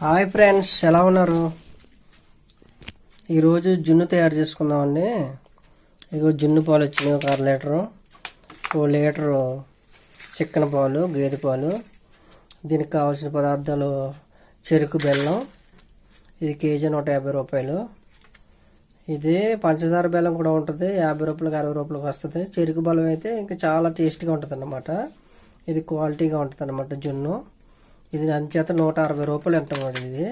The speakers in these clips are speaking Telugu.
హాయ్ ఫ్రెండ్స్ ఎలా ఉన్నారు? ఈరోజు జున్ను తయారు చేసుకుందామండి. ఇదిగో జున్ను పాలు వచ్చినాయి ఒక అర లీటరు. ఓ లీటరు చికెన్ పాలు గేదె పాలు. దీనికి కావాల్సిన పదార్థాలు చెరుకు బెల్లం ఇది కేజీ నూట యాభై రూపాయలు. ఇది పంచదార బెల్లం కూడా ఉంటుంది యాభై రూపాయలకి అరవై రూపాయలకి వస్తుంది. చెరుకు బెల్లం అయితే ఇంకా చాలా టేస్ట్గా ఉంటుంది అన్నమాట ఇది క్వాలిటీగా ఉంటుంది అన్నమాట జున్ను. ఇది అంచేత నూట అరవై రూపాయలు అంటామండి ఇది?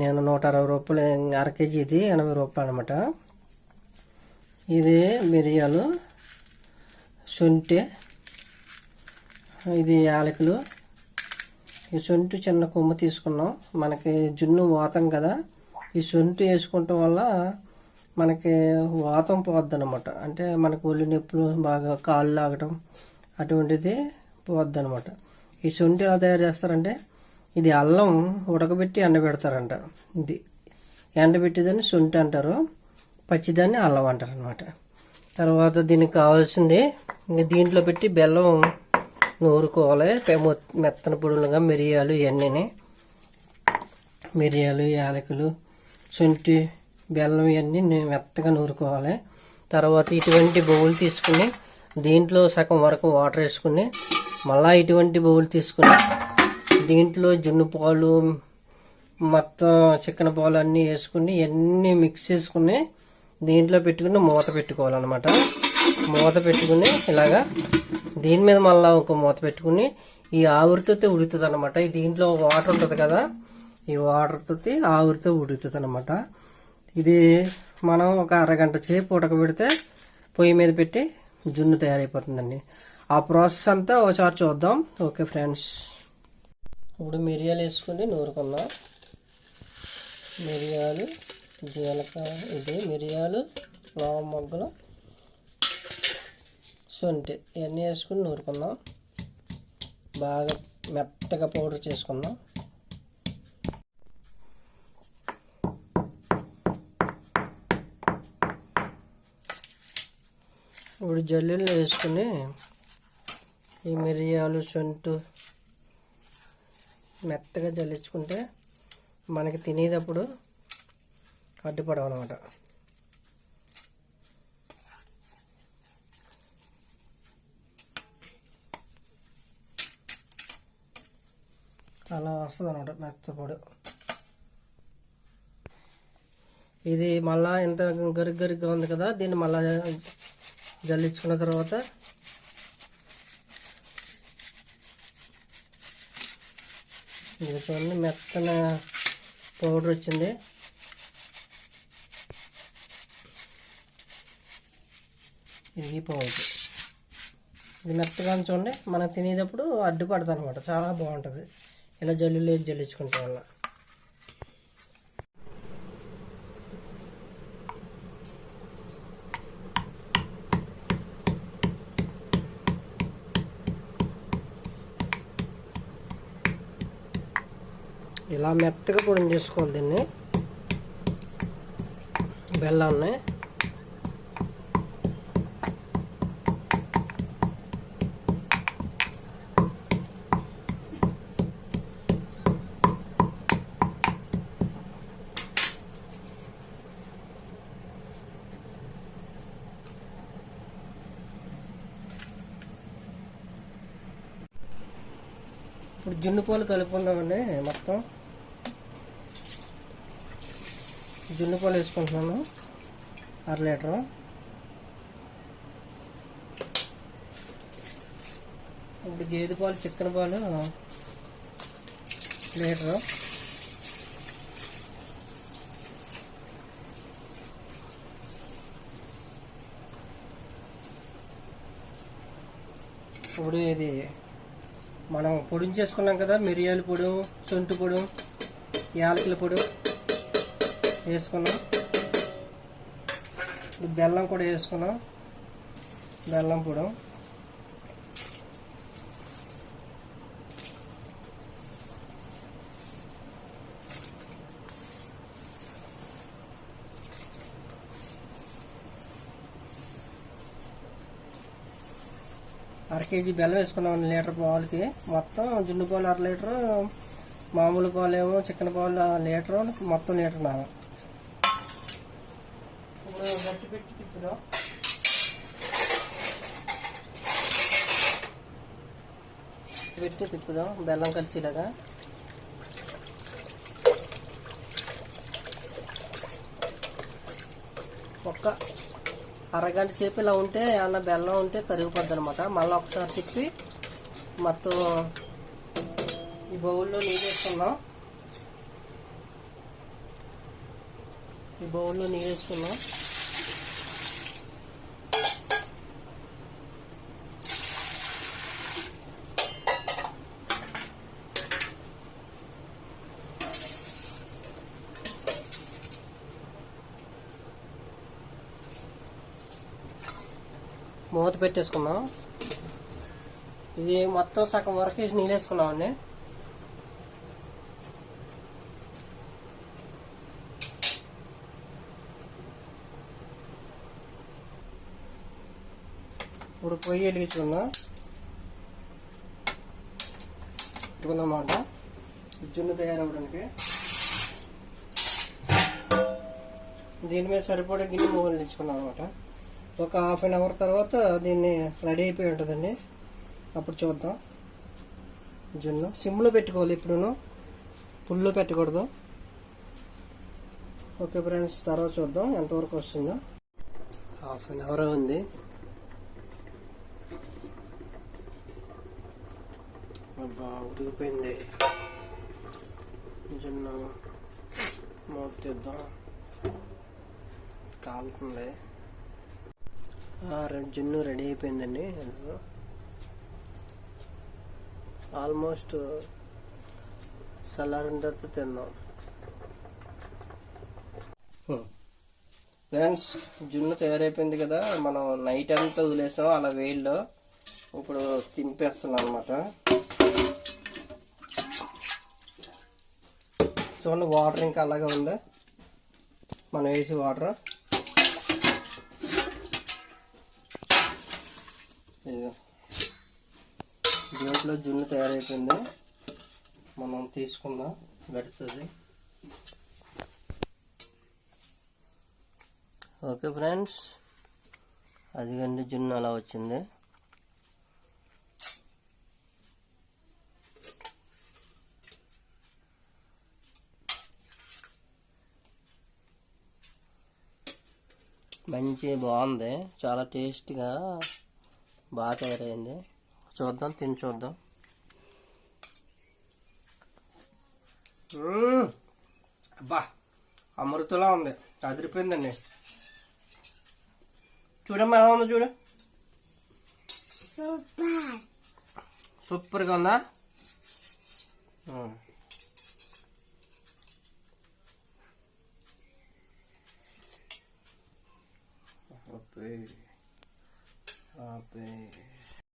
నేను నూట అరవై రూపాయలు అర కేజీ ఇది ఎనభై రూపాయలు అనమాట ఇది మిరియాలు శొంఠి ఇది యాలకులు. ఈ శొంఠి చిన్న కొమ్ము తీసుకున్నాం. మనకి జున్ను వాతం కదా. ఈ శొంఠి వేసుకుంటాం వల్ల మనకి వాతం పోద్ది అనమాట అంటే మనకు ఒళ్ళు నొప్పులు బాగా కాళ్ళు లాగటం అటువంటిది పోద్ది అనమాట ఈ శొంఠి ఎలా తయారు చేస్తారంటే ఇది అల్లం ఉడకబెట్టి ఎండబెడతారంట ఇది ఎండబెట్టేదాన్ని శొంఠి అంటారు పచ్చిదాన్ని అల్లం అంటారు అనమాట తర్వాత దీనికి కావాల్సింది దీంట్లో పెట్టి బెల్లం నూరుకోవాలి మెత్తన పొడులుగా మిరియాలు ఇవన్నీ మిరియాలు యాలకులు శొంఠి బెల్లం ఇవన్నీ మెత్తగా నూరుకోవాలి. తర్వాత ఇటువంటి బౌల్ తీసుకుని దీంట్లో సగం వరకు వాటర్ వేసుకుని మళ్ళా ఇటువంటి బౌల్ తీసుకుని దీంట్లో జున్ను పాలు మొత్తం చికెన్ పాలు అన్నీ వేసుకుని ఇవన్నీ మిక్స్ చేసుకుని దీంట్లో పెట్టుకుని మూత పెట్టుకోవాలన్నమాట. మూత పెట్టుకుని ఇలాగా దీని మీద మళ్ళీ ఒక మూత పెట్టుకుని ఈ ఆవిరితో ఉడుకుతుంది అనమాట దీంట్లో వాటర్ ఉంటుంది కదా ఈ వాటర్తో ఆవిరితో ఉడుతుంది అనమాట ఇది మనం ఒక అరగంట సేపు ఉడకబెడితే పొయ్యి మీద పెట్టి జున్ను తయారైపోతుందండి. ఆ ప్రాసెస్ అంతా ఒకసారి చూద్దాం. Okay friends. ఇప్పుడు మిరియాలు వేసుకుని నూరుకుందాం మిరియాలు జీలకర్ర ఇది మిరియాలు లావ మొగ్గలు శొంఠి ఇవన్నీ వేసుకుని నూరుకుందాం. బాగా మెత్తగా పౌడర్ చేసుకుందాం. ఇప్పుడు జల్లీలు వేసుకుని ఈ మిరియాలు శొంఠు మెత్తగా జల్లించుకుంటే మనకి తినేటప్పుడు అడ్డుపడవు అనమాట అలా వస్తుంది అనమాట మెత్తపొడి ఇది మళ్ళా ఇంత గరిగ గరిగ్గా ఉంది కదా దీన్ని మళ్ళా జల్లించుకున్న తర్వాత ఇది చూడండి మెత్తన పౌడర్ వచ్చింది. ఇది పౌడర్. ఇది మెత్తగా చూడండి మనం తినేటప్పుడు అడ్డు అనమాట చాలా బాగుంటుంది. ఇలా జల్లులు వేసి జల్లించుకుంటే వల్ల ఇలా మెత్తగా పొడి చేసుకోవాలి దీన్ని. బెల్లాన్ని. ఇప్పుడు జున్ను పాలు కలుపుకుందామండి మొత్తం. జున్ను పాలు వేసుకుంటున్నాను. అర లీటరు. ఇప్పుడు గేదె పాలు చికెన్ పాలు లీటరు. ఇప్పుడు ఇది మనం పొడిని చేసుకున్నాం కదా మిరియాల పొడి సొంటు పొడి యాలకుల పొడి. వేసుకున్నాం. ఇప్పుడు బెల్లం కూడా వేసుకున్నాం. బెల్లం పొడి. అర కేజీ బెల్లం వేసుకున్నాం లీటర్ పాలకి మొత్తం జున్ను పాలు అర లీటర్ మామూలు పాలు ఏమో చికెన్ పాలు లీటర్ మొత్తం లీటర్ నాన గట్టి పెట్టి తిప్పుదాం పెట్టి తిప్పుదాం బెల్లం కలిసిలాగా. ఒక్క అరగంట సేపు ఇలా ఉంటే అన్న బెల్లం ఉంటే కరిగిపోద్ది అనమాట మళ్ళీ ఒకసారి తిప్పి మొత్తం ఈ బౌల్లో నీళ్ళు వేసుకున్నాం ఈ బౌల్లో నీళ్ళు వేసుకున్నాం మూత పెట్టేసుకుందాం. ఇది మొత్తం సగం వరకు వేసి నీళ్ళు వేసుకున్నామండి ఇప్పుడు పొయ్యి వెలిగించుకుందాం. పెట్టుకుందామాట జున్ను తయారవడానికి. దీని మీద సరిపడే గిన్నె మూగలు తెచ్చుకున్నాం అనమాట ఒక హాఫ్ అన్ అవర్ తర్వాత దీన్ని రెడీ అయిపోయి ఉంటుందండి. అప్పుడు చూద్దాం. జున్ను. సిమ్లో పెట్టుకోవాలి ఇప్పుడును. పుల్లో పెట్టకూడదు. ఓకే ఫ్రెండ్స్ తర్వాత చూద్దాం ఎంతవరకు వస్తుందో. హాఫ్ అన్ అవర్ ఉంది. అబ్బా ఉడికిపోయింది. జున్ను. మూత తీద్దాం. కాలుతుంది. జున్ను రెడీ అయిపోయిందండి. ఆల్మోస్ట్ చల్లారిన తర్వాత తిందాం ఫ్రెండ్స్ జున్ను తయారైపోయింది కదా మనం నైట్ అంతా వదిలేసాం అలా వేడిలో ఇప్పుడు తింపేస్తున్నాం అనమాట చూడండి వాటర్ ఇంకా అలాగే ఉంది? మనం వేసి వాటర్. దీంట్లో జున్ను తయారైపోయింది. మనం తీసుకుందాం. పెడుతుంది. Okay friends. అదిగండి జున్ను అలా వచ్చింది. మంచి బాగుంది. చాలా టేస్ట్గా బాగా తయారైంది. చూద్దాం తిని చూద్దాం. అబ్బా అమృతలా ఉంది. అదిరిపోయిందండి. చూడమ్మా ఎలా ఉందో చూడు. సూపర్గా ఉందా? Okay. I think.